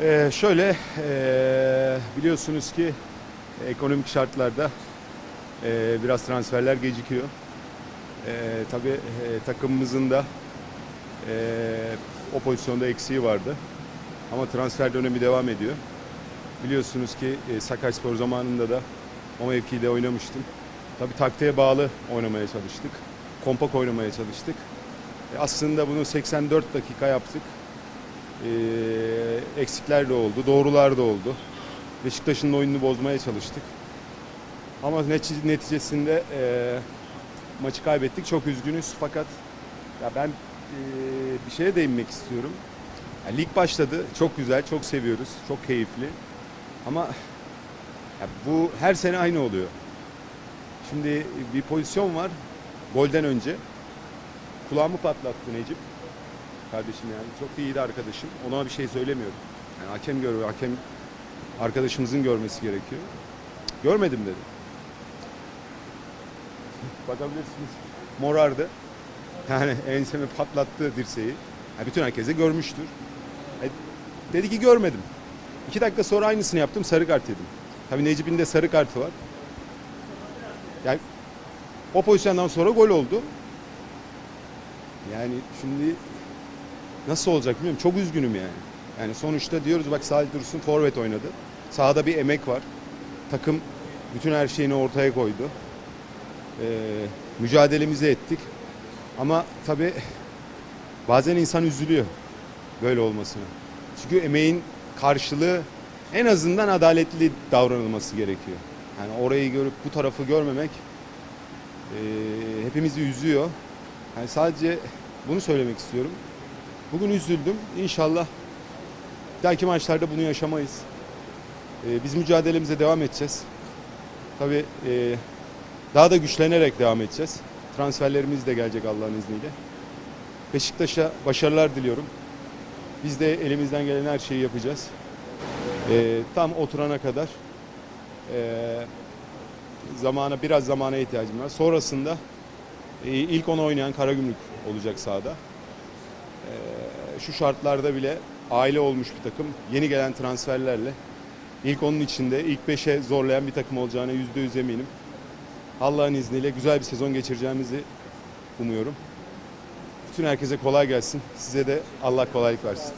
Ee, şöyle ee, biliyorsunuz ki ekonomik şartlarda ee, biraz transferler gecikiyor. Ee, tabii ee, takımımızın da ee, o pozisyonda eksiği vardı. Ama transfer dönemi devam ediyor. Biliyorsunuz ki e, Sakaryaspor zamanında da o mevkide oynamıştım. Tabii taktiğe bağlı oynamaya çalıştık. Kompak oynamaya çalıştık. E, aslında bunu 84 dakika yaptık. E, eksikler de oldu, doğrular da oldu. Beşiktaş'ın oyununu bozmaya çalıştık. Ama netice- neticesinde e, maçı kaybettik. Çok üzgünüz fakat ya ben e, bir şeye değinmek istiyorum. Ya lig başladı. Çok güzel, çok seviyoruz. Çok keyifli. Ama ya bu her sene aynı oluyor. Şimdi bir pozisyon var. Golden önce. Kulağımı patlattı Necip. Kardeşim yani. Çok iyiydi arkadaşım. Ona bir şey söylemiyorum. Yani hakem görüyor. Hakem arkadaşımızın görmesi gerekiyor. Görmedim dedi. Bakabilirsiniz. Morardı. Yani ensemi patlattı dirseği. Yani bütün herkese görmüştür. E, dedi ki görmedim. İki dakika sonra aynısını yaptım sarı kart yedim. Tabii Necip'in de sarı kartı var. Yani o pozisyondan sonra gol oldu. Yani şimdi nasıl olacak bilmiyorum. Çok üzgünüm yani. Yani sonuçta diyoruz bak Salih Dursun forvet oynadı. Sahada bir emek var. Takım bütün her şeyini ortaya koydu. Ee, mücadelemizi ettik. Ama tabii bazen insan üzülüyor böyle olmasına. Çünkü emeğin karşılığı en azından adaletli davranılması gerekiyor. Yani orayı görüp bu tarafı görmemek eee, hepimizi üzüyor. Yani sadece bunu söylemek istiyorum. Bugün üzüldüm. İnşallah dahaki maçlarda bunu yaşamayız. Eee, biz mücadelemize devam edeceğiz. Tabii eee, daha da güçlenerek devam edeceğiz. Transferlerimiz de gelecek Allah'ın izniyle. Beşiktaş'a başarılar diliyorum. Biz de elimizden gelen her şeyi yapacağız. Ee, tam oturana kadar ee, zamana biraz zamana ihtiyacım var. Sonrasında e, ilk onu oynayan Karagümrük olacak sahada. Şu şartlarda bile aile olmuş bir takım yeni gelen transferlerle ilk onun içinde ilk beşe zorlayan bir takım olacağına yüzde yüz eminim. Allah'ın izniyle güzel bir sezon geçireceğimizi umuyorum. Bütün herkese kolay gelsin. Size de Allah kolaylık versin.